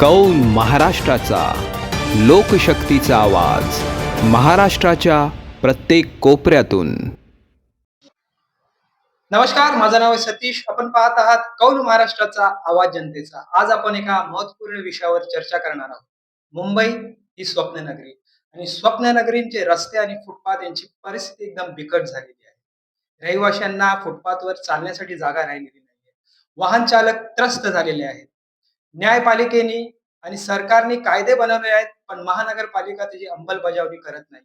कौल महाराष्ट्राचा लोकशक्तीचा आवाज महाराष्ट्राच्या प्रत्येक कोपऱ्यातून. नमस्कार माझं नाव आहे सतीश. आपण पाहत आहात कौल महाराष्ट्राचा आवाज जनतेचा. आज आपण एका महत्त्वपूर्ण विषयावर चर्चा करणार आहोत. मुंबई ही स्वप्न नगरी आणि स्वप्न नगरींचे रस्ते आणि फुटपाथ यांची परिस्थिती एकदम बिकट झालेली आहे. रहिवाशांना फुटपाथवर चालण्यासाठी जागा राहिलेली नाहीये. वाहन चालक त्रस्त झालेले आहेत. न्यायपालिकेने आणि सरकारने कायदे बनवले आहेत पण महानगरपालिका त्याची अंमलबजावणी करत नाही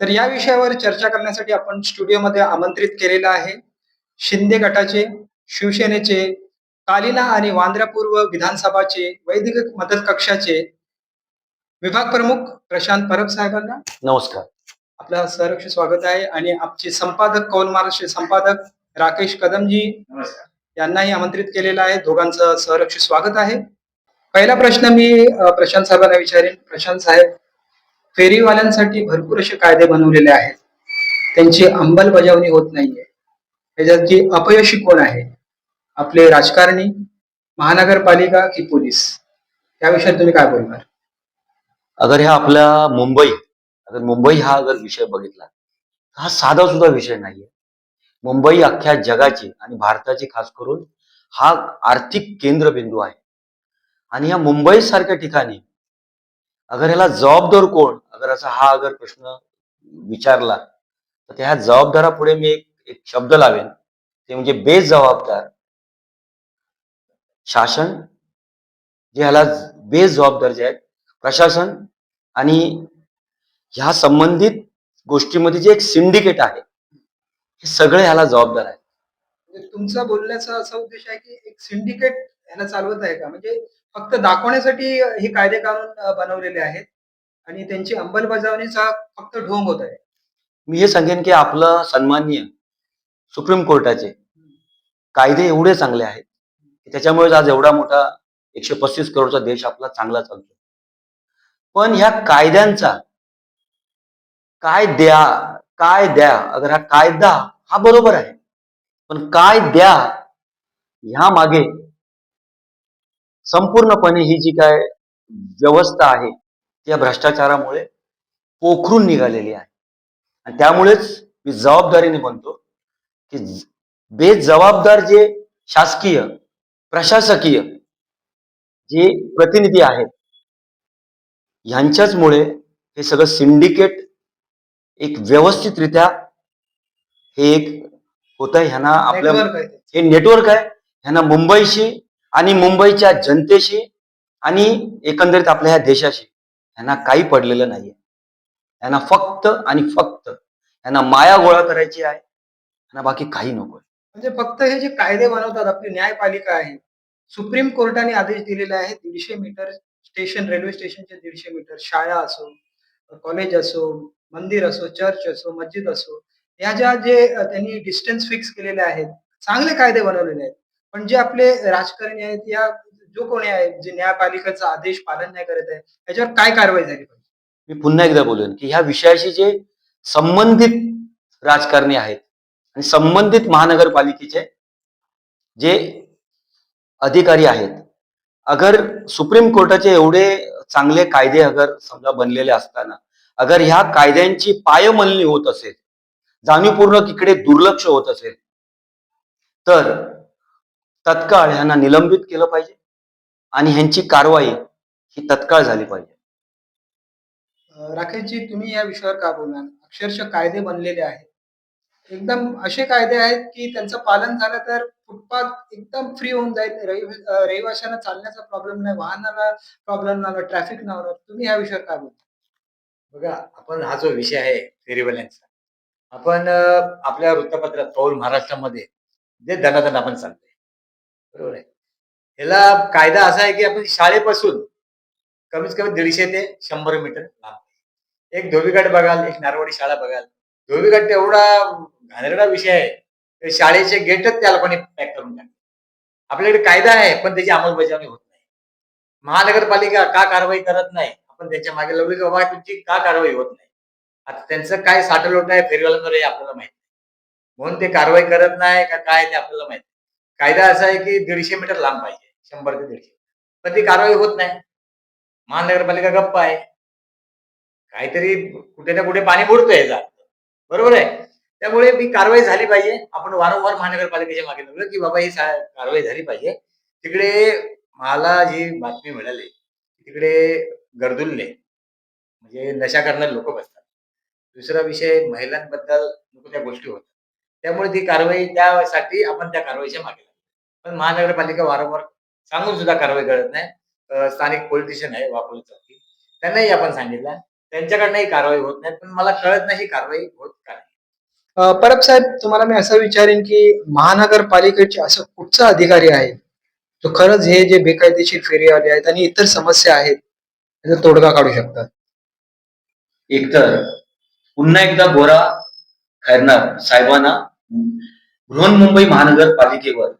तर या विषयावर चर्चा करण्यासाठी आपण स्टुडिओमध्ये आमंत्रित केलेलं आहे शिंदे गटाचे शिवसेनेचे कालिना आणि वांद्रा पूर्व विधानसभाचे वैदिक मदत कक्षाचे विभाग प्रमुख प्रशांत परब साहेबांना नमस्कार. आपलं सहर्ष स्वागत आहे. आणि आमचे संपादक कौल महाराष्ट्र संपादक राकेश कदमजी यांनाही आमंत्रित केलेलं आहे. दोघांचं सहरक्ष स्वागत आहे. पहिला प्रश्न मी प्रशांत साहेबांना विचारेन. प्रशांत साहेब फेरीवाल्यांसाठी भरपूर असे कायदे बनवलेले आहेत. त्यांची अंमलबजावणी होत नाहीये. त्याच्यात अपयशी कोण आहे? आपले राजकारणी महानगरपालिका की पोलीस? या तुम्ही काय बोलणार? अगर ह्या आपल्या मुंबई अगर मुंबई हा अगर विषय बघितला हा साधा सुद्धा विषय नाहीये. मुंबई अख्ख्या जगाची आणि भारताची खास करून हा आर्थिक केंद्रबिंदू आहे. आणि या मुंबई सारख्या ठिकाणी अगर ह्याला जबाबदार कोण अगर असा हा अगर प्रश्न विचारला तर त्या जबाबदारापुढे मी एक एक शब्द लावेन. ते म्हणजे बेजबाबदार. शासन जे ह्याला बेजबाबदार जे आहेत प्रशासन आणि ह्या संबंधित गोष्टीमध्ये जे एक सिंडिकेट आहे हे सगळे ह्याला जबाबदार आहे म्हणजे तुमचा बोलण्याचा असा उद्देश आहे की एक सिंडिकेट ह्याला चालवत आहे का? म्हणजे फक्त दाखवण्यासाठी हे कायदे कानून बनवलेले आहेत आणि त्यांची अंमलबजावणीचा फक्त ढोंग होत आहे. मी हे सांगेन की आपलं सन्माननीय सुप्रीम कोर्टाचे कायदे एवढे चांगले आहेत की त्याच्यामुळे आज एवढा मोठा एकशे पस्तीस करोडचा देश आपला चांगला चालतो. पण ह्या कायद्यांचा काय द्या काय द्या अगर हा कायदा हा बरोबर आहे पण काय द्या ह्या मागे संपूर्णपणे ही जी काय व्यवस्था आहे त्या भ्रष्टाचारामुळे पोखरून निघालेली आहे. आणि त्यामुळेच मी जबाबदारीने म्हणतो की बेजबाबदार जे शासकीय प्रशासकीय जे प्रतिनिधी आहेत ह्यांच्याचमुळे हे सगळं सिंडिकेट एक व्यवस्थितरित्या हे एक होत आहे ह्यांना आपल्या. हे नेटवर्क आहे. ह्यांना मुंबईशी आणि मुंबईच्या जनतेशी आणि एकंदरीत आपल्या ह्या देशाशी ह्यांना काही पडलेलं नाहीये. ह्यांना फक्त आणि फक्त ह्यांना माया गोळा करायची आहे. ह्यांना बाकी काही नको म्हणजे फक्त हे जे कायदे बनवतात आपली न्यायपालिका आहे. सुप्रीम कोर्टाने आदेश दिलेले आहे दीडशे मीटर स्टेशन रेल्वे स्टेशनचे दीडशे मीटर शाळा असो कॉलेज असो मंदिर असो चर्च असो मस्जिद असो या ज्या जे त्यांनी डिस्टन्स फिक्स केलेले आहेत चांगले कायदे बनवलेले आहेत. पण जे आपले राजकारणी आहेत या जो कोणी आहे जे न्यायपालिकेचा आदेश पालन नाही करत आहे याच्यावर काय कारवाई झाली पाहिजे? मी पुन्हा एकदा बोलेन की ह्या विषयाशी जे संबंधित राजकारणी आहेत आणि संबंधित महानगरपालिकेचे जे अधिकारी आहेत अगर सुप्रीम कोर्टाचे एवढे चांगले कायदे अगर समजा बनलेले असताना अगर ह्या कायद्यांची पायमलनी होत असेल जाणीवपूर्वक इकडे दुर्लक्ष होत असेल तर तत्काळ ह्यांना निलंबित केलं पाहिजे आणि ह्यांची कारवाई ही तत्काळ झाली पाहिजे. राकेशजी तुम्ही या विषयावर का बोलणार? अक्षरशः कायदे बनलेले आहेत. एकदम असे कायदे आहेत की त्यांचं पालन झालं तर फुटपाथ एकदम फ्री होऊन जाईल. रहिवाशांना चालण्याचा प्रॉब्लेम नाही वाहनाला प्रॉब्लेम नाही ट्रॅफिक नाही होणार. तुम्ही या विषयावर काय बोलता? बघा आपण हा जो विषय आहे फेरीवाल्यांचा आपण आपल्या वृत्तपत्रात पौल महाराष्ट्रामध्ये जे दनादन आपण चालतोय बरोबर आहे? ह्याला कायदा असा आहे की आपण शाळेपासून कमीत कमी दीडशे ते शंभर मीटर लांब. एक धोबीघाट बघाल एक नारवाडी शाळा बघाल धोबीघाट एवढा घाणेरडा विषय आहे. शाळेचे गेटच त्या लोकांनी पॅक करून टाकले. आपल्याकडे कायदा आहे पण त्याची अंमलबजावणी होत नाही. महानगरपालिका का कारवाई करत नाही? आपण त्यांच्या मागे लावली की बाबा तुमची का कारवाई होत नाही? आता त्यांचं काय साठलोट आहे फेरीवाल्यांवर हे आपल्याला माहिती म्हणून ते कारवाई करत नाही का काय ते आपल्याला माहिती कायदा असा आहे की दीडशे मीटर लांब पाहिजे शंभर ते दीडशे. पण ती कारवाई होत नाही. महानगरपालिका गप्प आहे. काहीतरी कुठे ना कुठे पाणी बुडतंय याचा. बरोबर आहे? त्यामुळे मी कारवाई झाली पाहिजे. आपण वारंवार महानगरपालिकेच्या मागे लागलो की बाबा ही कारवाई झाली पाहिजे. तिकडे मला जी बातमी मिळाली तिकडे गर्दुल्ले म्हणजे नशा करणारे लोक बसतात. दुसरा विषय महिलांबद्दल नको त्या गोष्टी होतात त्यामुळे ती कारवाई त्यासाठी आपण त्या कारवाईच्या मागे लागलो. पण महानगरपालिका वारंवार सांगून सुद्धा कारवाई करत नाही. स्थानिक स्थानिक पोलिटिशियन आहे वापरलं चौकी. त्यांनाही आपण सांगितलं. त्यांच्याकडनंही कारवाई होत नाही पण मला कळत नाही ही कारवाई होत का नाही. परब साहेब तुम्हाला मी असं विचारेन की महानगरपालिकेचे असं कुठचा अधिकारी आहे जो खरंच हे जे बेकायदेशीर फेरीवाले आहेत आणि इतर समस्या आहेत त्याचा तोडगा काढू शकतात एकतर पुन्हा एकदा गोरा खैरनार साहेबांना बृहन्मुंबई महानगरपालिकेवर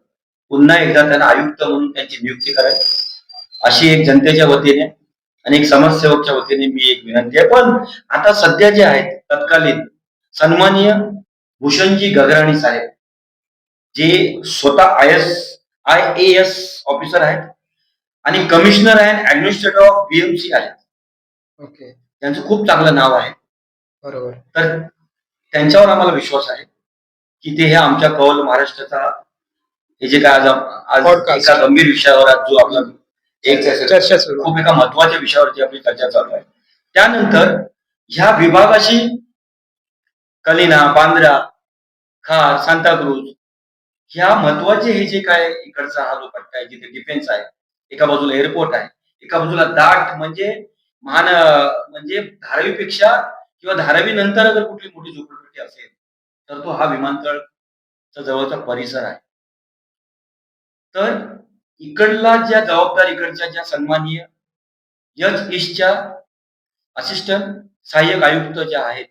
पुन्हा एकदा त्यांना आयुक्त म्हणून त्यांची नियुक्ती करावी अशी एक जनतेच्या वतीने आणि एक समाजसेवकच्या वतीने मी एक विनंती आहे. पण आता सध्या जे आहेत तत्कालीन सन्माननीय भूषणजी गगराणी साहेब जे स्वतः I S I A S officer आहेत आणि commissioner and administrator of BMC आहेत. ओके. त्यांचं खूप चांगलं नाव आहे. बरोबर. तर त्यांच्यावर आम्हाला विश्वास आहे की ते हे आमच्या कौल महाराष्ट्राचा हे जे काय आज. एका गंभीर विषयावर आज जो आपला एक चर्चा सुरू. खूप एका महत्त्वाच्या विषयावरती आपली चर्चा चालू आहे. त्यानंतर ह्या विभागाशी कलिना बांद्रा खार सांताक्रूज ह्या महत्त्वाचे हे जे काय इकडचा हा जो पट्टा आहे जिथे डिफेन्स आहे एका बाजूला एअरपोर्ट आहे एका बाजूला दाट म्हणजे महान म्हणजे धारावीपेक्षा किंवा धारावी नंतर अगर कुठली मोठी झोपडपट्टी असेल तर तो हा विमानतळचा जवळचा परिसर आहे. तर इकडला ज्या जबाबदार इकडच्या ज्या सन्माननीय यच ईस्टच्या असिस्टंट सहाय्यक आयुक्त ज्या आहेत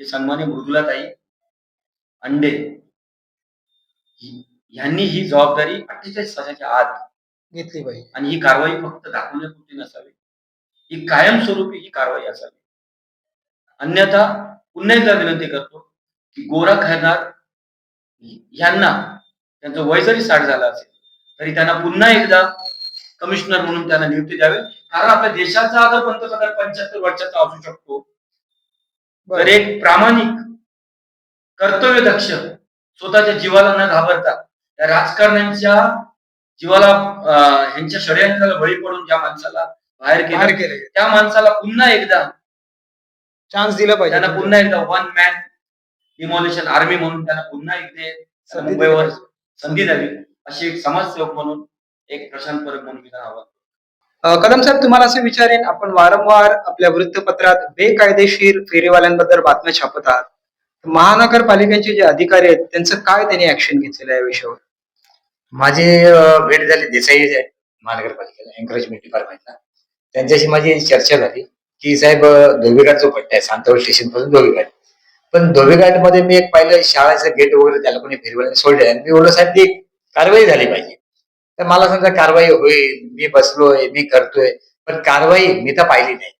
जे सन्मान्य मृदुलाताई अंडे यांनी ही जबाबदारी अठ्ठेचाळीस तासाच्या आत घेतली पाहिजे आणि ही कारवाई फक्त दाखवण्यापुरती नसावी. ही कायमस्वरूपी ही कारवाई असावी. अन्यथा पुन्हा एकदा विनंती करतो की गोरा खैरनार यांना त्यांचं वय जरी साठ झालं असेल तरी त्यांना पुन्हा एकदा कमिशनर म्हणून त्यांना नियुक्ती द्यावी. कारण आपल्या देशाचा अगर पंतप्रधान पंच्याहत्तर वर्षाचा असू शकतो. तर. एक प्रामाणिक कर्तव्यदक्ष स्वतःच्या जीवाला न घाबरता त्या राजकारण्यांच्या जीवाला अं, ह्यांच्या षडयंत्राला बळी पडून ज्या माणसाला बाहेर बाहेर केलं त्या माणसाला पुन्हा एकदा चान्स दिला पाहिजे. त्यांना पुन्हा एकदा वन मॅन डिमॉलिशन आर्मी म्हणून त्यांना पुन्हा एकदा मुंबईवर. संधी द्यावी. अशी एक समाजसेवक म्हणून एक प्रशांत परब म्हणून मी त्यांना कदम साहेब तुम्हाला असं विचारेन आपण वारंवार आपल्या वृत्तपत्रात बेकायदेशीर फेरीवाल्यांबद्दल बातम्या छापत आहात महानगरपालिकेचे जे अधिकारी आहेत त्यांचं काय त्यांनी ऍक्शन घेतलेलं आहे या विषयावर? माझी भेट झाली देसाई महानगरपालिकेला एन्करेजमेंट डिपार्टमेंटला त्यांच्याशी माझी चर्चा झाली की साहेब धोबीघाट जो पट्टा आहे सांतवड स्टेशनपासून धोबीघाट. पण धोबीघाटमध्ये मी एक पाहिलं शाळेचं गेट वगैरे त्याला कोणी फेरीवाल्याने सोडले आणि मी बोललो साहेब ती कारवाई झाली पाहिजे. तर मला समजा कारवाई होईल मी बसलोय मी करतोय पण कारवाई मी तर पाहिली नाही.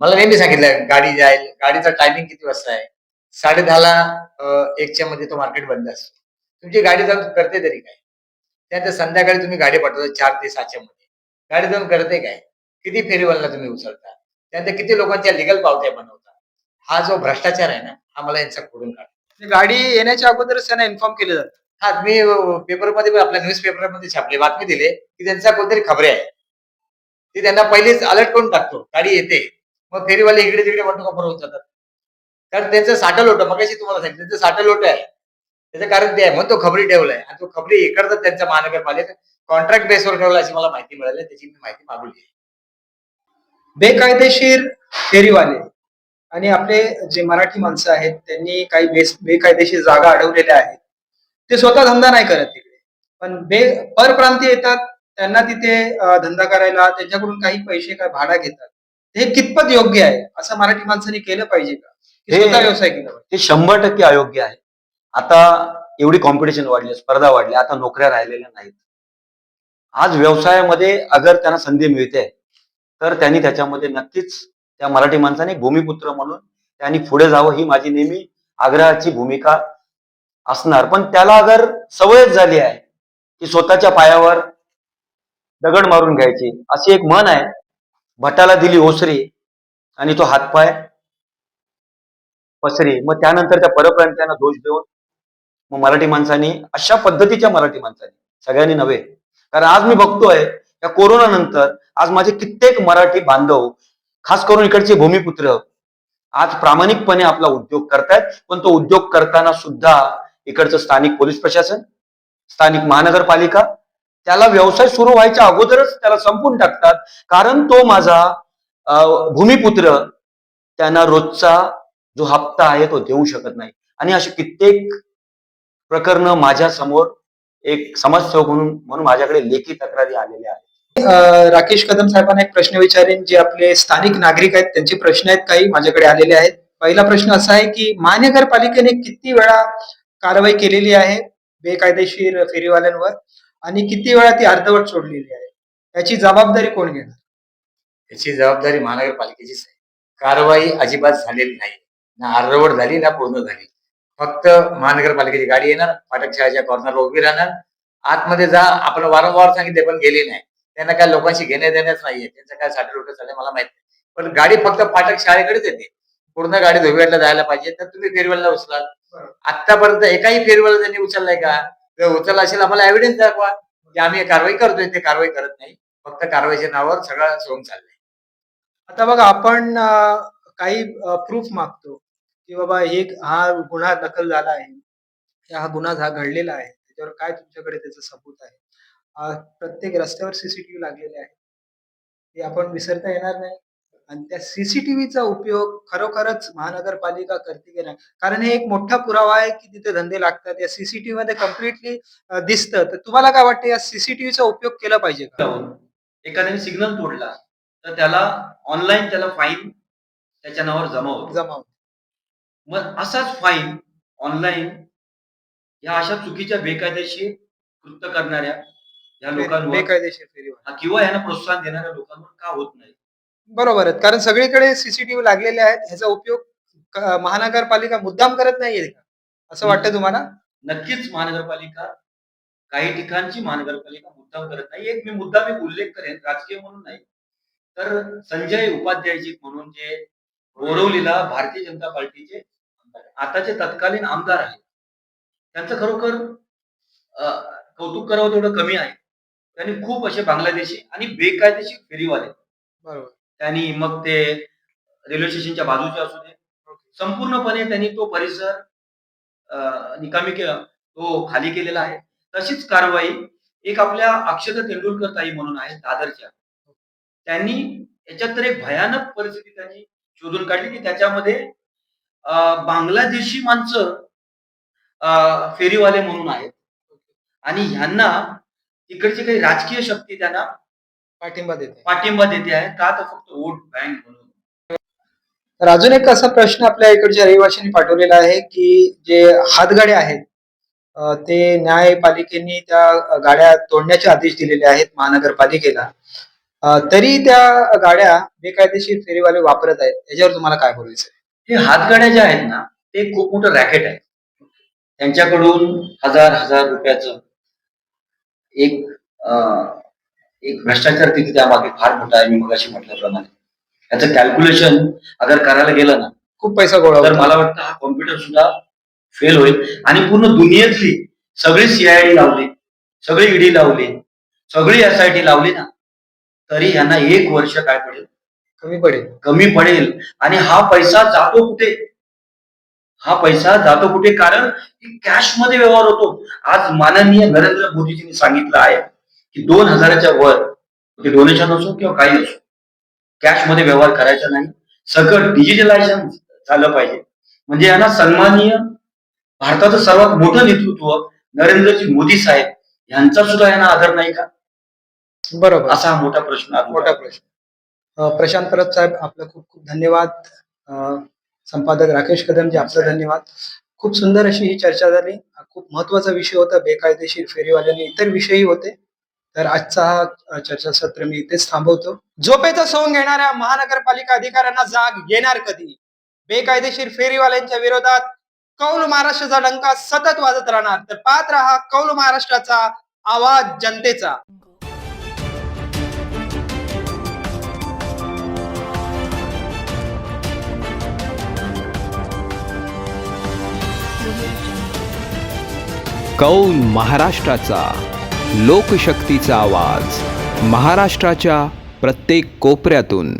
मला नेहमी सांगितलं गाडी जाईल गाडीचा टायमिंग किती वाजता आहे? साडे दहाला एकच्या मध्ये तो मार्केट बंद असतो. तुमची गाडी जाऊन करते तरी काय? त्यानंतर संध्याकाळी तुम्ही गाडी पाठवता चार ते सातच्या मध्ये. गाडी जाऊन करते काय? किती फेरीवाला तुम्ही उचलता त्यानंतर किती लोकांच्या लिगल पावत्या बनवता? हा जो भ्रष्टाचार आहे ना हा मला यांचा खोडून काढतो गाडी येण्याच्या अगोदरच त्यांना इन्फॉर्म केलं जातं. हा मी पेपरमध्ये आपल्या न्यूज पेपरमध्ये छापले बातमी दिले की त्यांचा कोणतरी खबरे आहे ती त्यांना पहिलेच अलर्ट करून टाकतो गाडी येते मग फेरीवाले इकडे तिकडे वाटून खबर होत जातात. कारण त्यांचं साठं लोट मग तुम्हाला सांगितलं त्यांचं साठं लोट आहे. त्याचं कारण ते आहे म्हणून तो खबरी ठेवलाय. आणि तो खबरी इकडतात त्यांचा महानगरपालिका कॉन्ट्रॅक्ट बेसवर ठेवला अशी मला माहिती मिळाली त्याची मी माहिती मागवली आहे. बेकायदेशीर फेरीवाले आणि आपले जे मराठी माणसं आहेत त्यांनी काही बेस बेकायदेशीर जागा अडवलेल्या आहेत. ते स्वतः धंदा नाही करत तिकडे. पण बे परप्रांतीय येतात त्यांना तिथे धंदा करायला त्यांच्याकडून काही पैसे काय भाडा घेतात. हे कितपत योग्य आहे? असं मराठी माणसांनी केलं पाहिजे का? हे- स्वतः व्यवसाय केला ते शंभर टक्के अयोग्य आहे. आता एवढी कॉम्पिटिशन वाढली स्पर्धा वाढली आता नोकऱ्या राहिलेल्या नाहीत. आज व्यवसायामध्ये अगर त्यांना संधी मिळते तर त्यांनी त्याच्यामध्ये नक्कीच त्या मराठी माणसाने भूमिपुत्र म्हणून त्यांनी पुढे जावं ही माझी नेहमी आग्रहाची भूमिका असणार. पण त्याला अगर सवयच झाली आहे की स्वतःच्या पायावर दगड मारून घ्यायची अशी एक म्हण आहे भटाला दिली ओसरी आणि तो हातपाय पसरी. मग त्यानंतर त्या परप्रांत्यांना दोष देऊन मग मराठी माणसांनी अशा पद्धतीच्या मराठी माणसांनी सगळ्यांनी नव्हे. कारण आज मी बघतोय या कोरोना नंतर आज माझे कित्येक मराठी बांधव खास करून इकडचे भूमिपुत्र आज प्रामाणिकपणे आपला उद्योग करतायत पण तो उद्योग करताना सुद्धा इकडचं स्थानिक पोलीस प्रशासन स्थानिक महानगरपालिका त्याला व्यवसाय सुरू व्हायच्या अगोदरच त्याला संपून टाकतात. कारण तो माझा भूमिपुत्र त्यांना रोजचा जो हप्ता आहे तो देऊ शकत नाही. आणि अशी कित्येक प्रकरण माझ्यासमोर एक समाजसेवक म्हणून म्हणून माझ्याकडे लेखी तक्रारी आलेल्या आहेत. राकेश कदम साहेबांना एक प्रश्न विचारेन जे आपले स्थानिक नागरिक आहेत त्यांचे प्रश्न आहेत काही माझ्याकडे आलेले आहेत. पहिला प्रश्न असा आहे की महानगरपालिकेने किती वेळा कारवाई केलेली आहे बेकायदेशीर फेरीवाल्यांवर आणि किती वेळा ती अर्धवट सोडलेली आहे? याची जबाबदारी कोण घेणार? याची जबाबदारी महानगरपालिकेचीच आहे. कारवाई अजिबात झालेली नाही. ना अर्धवट झाली ना पूर्ण झाली. फक्त महानगरपालिकेची गाडी येणार फाटकशाळेच्या कॉर्नर कॉर्नरला उभी राहणार. आतमध्ये जा आपण वारंवार सांगितले पण गेली नाही. त्यांना काय लोकांशी घेणे देण्याच नाहीये. त्यांचं काय साठे लोट चालले मला माहीत नाही. पण गाडी फक्त फाटक शाळेकडेच येते. पूर्ण गाडी धोबियाटला जायला पाहिजे तर तुम्ही फेरवेलला उचलाल. आतापर्यंत एकाही फेरीवाला त्यांनी उचललाय का? जर उचलला असेल आम्हाला एव्हिडन्स दाखवा की आम्ही कारवाई करतोय. ते कारवाई करत नाही. फक्त कारवाईच्या नावावर सगळं सोंग चाललंय. आता बघा आपण काही प्रूफ मागतो की बाबा हे हा गुन्हा दाखल झाला आहे. हा गुन्हा झा घडलेला आहे. त्याच्यावर काय तुमच्याकडे त्याचं सबूत आहे? प्रत्येक रस्त्यावर सीसीटीव्ही लागलेले आहे. ते आपण विसरता येणार नाही. आणि त्या सीसीटीव्हीचा उपयोग खरोखरच महानगरपालिका करते की नाही? कारण हे एक मोठा पुरावा आहे की तिथे धंदे लागतात. या सीसीटीव्ही मध्ये कम्प्लिटली दिसतं. तर तुम्हाला काय वाटतं या सीसीटीव्हीचा उपयोग केला पाहिजे का? एखाद्याने सिग्नल तोडला तर त्याला ऑनलाईन त्याला फाईन त्याच्या नावावर जमा होतो. जमा. मग असाच फाईन ऑनलाईन ह्या अशा चुकीच्या बेकायदेशीर कृत्य करणाऱ्या ह्या लोकांवर बेकायदेशीर किंवा यांना प्रोत्साहन देणाऱ्या लोकांवर का होत नाही? बरोबर आहे कारण सगळीकडे सीसीटीव्ही लागलेले आहेत. ह्याचा उपयोग क- महानगरपालिका मुद्दाम करत नाहीये का? असं वाटतं तुम्हाला? नक्कीच महानगरपालिका काही ठिकाणची महानगरपालिका मुद्दाम करत नाही. एक मी मुद्दाम एक उल्लेख करेन राजकीय म्हणून नाही. तर संजय उपाध्यायजी म्हणून जे बोरवलीला भारतीय जनता पार्टीचे आताचे तत्कालीन आमदार आहेत. त्यांचं खरोखर अं, कौतुक करावं तेवढं कमी आहे. त्यांनी खूप असे बांगलादेशी आणि बेकायदेशीर फेरीवाले. बरोबर. त्यांनी मग ते रेल्वे स्टेशनच्या बाजूचे असू दे. संपूर्णपणे त्यांनी तो परिसर निकामी केला तो खाली केलेला आहे. तशीच कारवाई एक आपल्या अक्षता तेंडुलकर ताई म्हणून आहेत दादरच्या. त्यांनी याच्यात तर एक भयानक परिस्थिती त्यांनी शोधून काढली की त्याच्यामध्ये बांगलादेशी माणसं फेरीवाले म्हणून आहेत. आणि ह्यांना तिकडची काही राजकीय शक्ती त्यांना पाठिंबा देते. पाठिंबा देते आहे. का तर फक्त वोट बँक म्हणून. तर अजून एक असा प्रश्न आपल्या इकडच्या रहिवाशांनी पाठवलेला आहे की जे हातगाड्या आहेत अं, ते न्यायपालिकेने त्या गाड्या तोडण्याचे आदेश दिलेले आहेत महानगरपालिकेला. अं, तरी त्या गाड्या बेकायदेशीर फेरीवाले वापरत आहेत. याच्यावर तुम्हाला काय बोलायचं आहे? हे हातगाड्या ज्या आहेत ना ते खूप मोठं रॅकेट आहे. त्यांच्याकडून हजार हजार रुपयाचं एक अं, एक भ्रष्टाचार तिथे त्यामागे फार मोठा आहे मी मगाशी म्हटल्याप्रमाणे. याचं कॅल्क्युलेशन अगर करायला गेलं ना खूप पैसा गोळा तर. मला वाटतं हा कॉम्प्युटर सुद्धा फेल होईल. आणि पूर्ण दुनियेतली सगळी सीआयडी लावली सगळी ईडी लावली सगळी एसआयटी लावली ना तरी यांना एक वर्ष काय पडेल? कमी पडेल. कमी पडेल. आणि हा पैसा जातो कुठे? हा पैसा जातो कुठे? कारण कॅशमध्ये व्यवहार होतो. आज माननीय नरेंद्र मोदीजींनी सांगितलं आहे की दोन हजाराच्या वर ते डोनेशन असो किंवा काही असो कॅशमध्ये व्यवहार करायचा नाही. सगळं डिजिटलायझेशन झालं पाहिजे. म्हणजे यांना सन्माननीय भारताचं सर्वात मोठं नेतृत्व नरेंद्रजी मोदी साहेब यांचा सुद्धा यांना आदर नाही का? बरोबर. असा हा मोठा प्रश्न. मोठा प्रश्न. प्रशांत परब साहेब आपलं खूप खूप धन्यवाद. संपादक राकेश कदमजी आपलं धन्यवाद. खूप सुंदर अशी ही चर्चा झाली. खूप महत्त्वाचा विषय होता बेकायदेशीर फेरीवाल्यांनी इतर विषयही होते. तर आजचा हा चर्चासत्र मी इथेच थांबवतो. झोपेचा सोंग घेणाऱ्या महानगरपालिका अधिकाऱ्यांना जाग येणार कधी? बेकायदेशीर फेरीवाल्यांच्या विरोधात कौल महाराष्ट्राचा डंका सतत वाजत राहणार. तर पात्र हा कौल महाराष्ट्राचा आवाज जनतेचा. कौल महाराष्ट्राचा लोकशक्तीचा आवाज महाराष्ट्राच्या प्रत्येक कोपऱ्यातून.